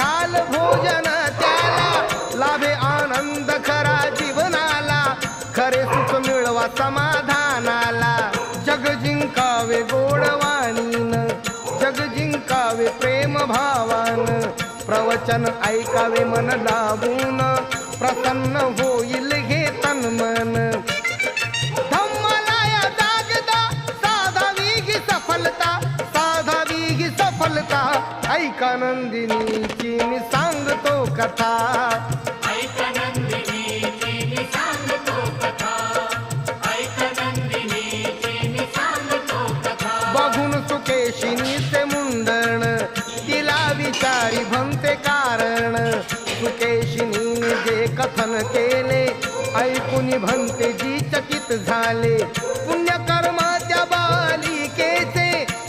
काल भोजन त्याला. लाभे आनंद खरा जीवनाला. खरे सुख मिळवा समाधानाला. जग जिंकावे गोडवाणीन. जग जिंकावे प्रेम भावान. प्रवचन ऐकावे मन लाभून प्रसन्न होईल हे तन मन. सफलता ऐका नंदिनीची मी सांगतो कथा. बघून सुकेशिनीचे मुंडण. तिला विचारी भंते कारण. सुकेशिनीने जे कथन केले ऐकून भंते जी चकित झाले. पुन्हा